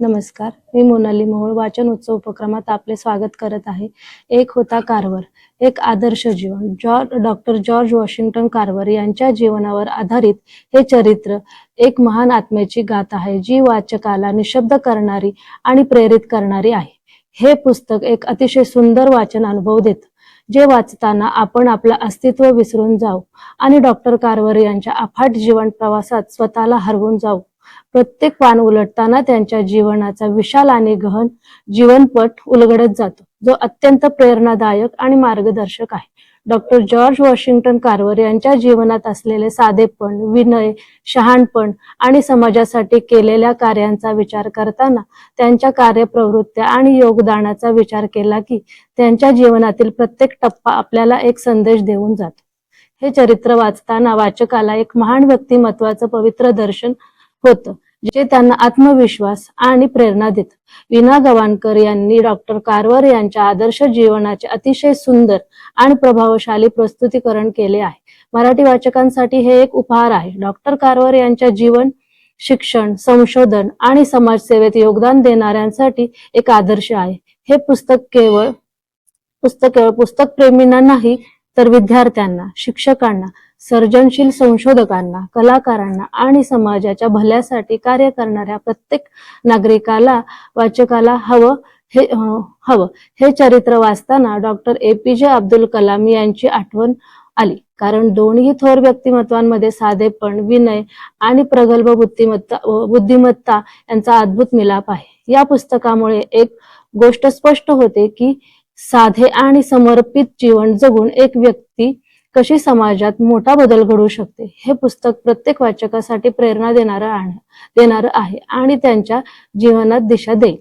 नमस्कार मी मोनाली मोहोळ वाचन उत्सव उपक्रमात आपले स्वागत करत आहे. एक होता कारवर एक आदर्श जीवन. George doctor George Washington Carver यांच्या जीवनावर आधारित हे चरित्र एक महान आत्म्याची गाथा आहे जी वाचकाला निशब्द करणारी आणि प्रेरित करणारी आहे. हे पुस्तक एक अतिशय सुंदर वाचन अनुभव देतं जे वाचताना आपण आपलं अस्तित्व विसरून जाऊ आणि डॉक्टर कारवर यांच्या अफाट जीवन प्रवासात स्वतःला हरवून जाऊ. प्रत्येक पान उलटताना त्यांच्या जीवनाचा विशाल आणि गहन जीवनपट उलगडत जातो. जो अत्यंत प्रेरणादायक आणि मार्गदर्शक आहे. डॉक्टर जॉर्ज वॉशिंग्टन कार्वर यांच्या जीवनात असलेले साधेपण विनय शहाणपण आणि समाजासाठी केलेल्या कार्यांचा विचार करताना त्यांच्या कार्यप्रवृत्त्या आणि योगदानाचा विचार केला की त्यांच्या जीवनातील प्रत्येक टप्पा आपल्याला एक संदेश देऊन जातो. हे चरित्र वाचताना वाचकाला एक महान व्यक्तिमत्वाचं पवित्र दर्शन होतं जे त्यांना आत्मविश्वास आणि प्रेरणा देत. विना गवाणकर यांनी डॉक्टर कारवर यांच्या आदर्श जीवनाचे अतिशय सुंदर आणि प्रभावशाली प्रस्तुतीकरण केले आहे. मराठी वाचकांसाठी हे एक उपहार आहे. डॉक्टर कारवर यांच्या जीवन शिक्षण संशोधन आणि समाजसेवेत योगदान देणाऱ्यांसाठी एक आदर्श आहे. हे पुस्तक केवळ पुस्तक केवळ पुस्तक प्रेमींना नाही तर विद्यार्थ्यांना शिक्षकांना सर्जनशील संशोधकांना कलाकारांना आणि समाजाच्या भल्यासाठी कार्य करणाऱ्या प्रत्येक नागरिकाला वाचकाला हवं हे हवं हे चरित्र वाचताना डॉक्टर ए. पी. जे. अब्दुल कलाम यांची आठवण आली. कारण दोन्ही थोर व्यक्तिमत्वांमध्ये साधेपण विनय आणि प्रगल्भ बुद्धिमत्ता बुद्धिमत्ता यांचा अद्भुत मिलाप आहे. या पुस्तकामुळे एक गोष्ट स्पष्ट होते की साधे आणि समर्पित जीवन जगून एक व्यक्ती कशी समाजात मोठा बदल घडू शकते हे पुस्तक प्रत्येक वाचकासाठी प्रेरणा देणारं आहे देणारं आहे आणि त्यांच्या जीवनात दिशा देईल.